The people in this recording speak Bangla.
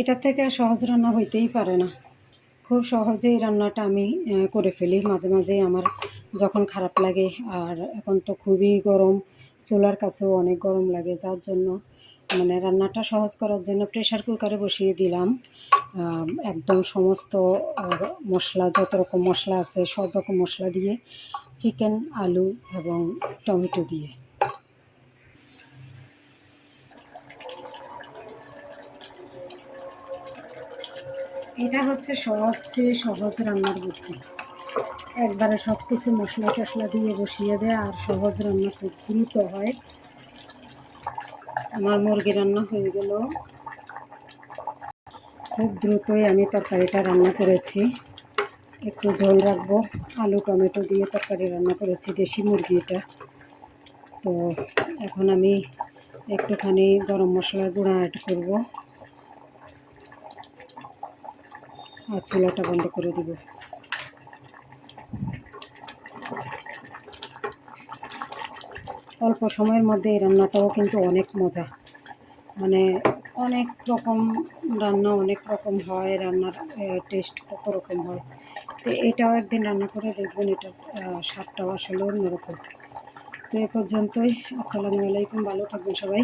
এটা থেকে সহজ রান্না হইতেই পারে না। খুব সহজেই রান্নাটা আমি করে ফেলি। মাঝে মাঝেই আমার যখন খারাপ লাগে, আর এখন তো খুবই গরম, চুলার কাছেও অনেক গরম লাগে, যার জন্য মানে রান্নাটা সহজ করার জন্য প্রেশার কুকারে বসিয়ে দিলাম। একদম সমস্ত মশলা, যত রকম মশলা আছে, সব রকম মশলা দিয়ে চিকেন আলু এবং টমেটো দিয়ে। এটা হচ্ছে সবচেয়ে সহজ রান্নার বুদ্ধি। একবারে সব কিছু মশলা টশলা দিয়ে বসিয়ে দেয় আর সহজ রান্না খুব দ্রুত হয়। আমার মুরগি রান্না হয়ে গেল। খুব দ্রুতই আমি তরকারিটা রান্না করেছি। একটু ঝোল রাখব। আলু, টমেটো দিয়ে তরকারি রান্না করেছি, দেশি মুরগি এটা। তো এখন আমি একটুখানি গরম মশলার গুঁড়া অ্যাড করব। আর চুলাটা বন্ধ করে দিব। অল্প সময়ের মধ্যে এই রান্নাটাও কিন্তু অনেক মজা। মানে অনেক রকম রান্না, অনেক রকম হয়, রান্নার টেস্ট কত রকম হয়। তো এটাও একদিন রান্না করে দেখবেন, এটা স্বাদটাও আসলে অন্যরকম। তো এ পর্যন্তই। আসসালামু আলাইকুম, ভালো থাকবেন সবাই।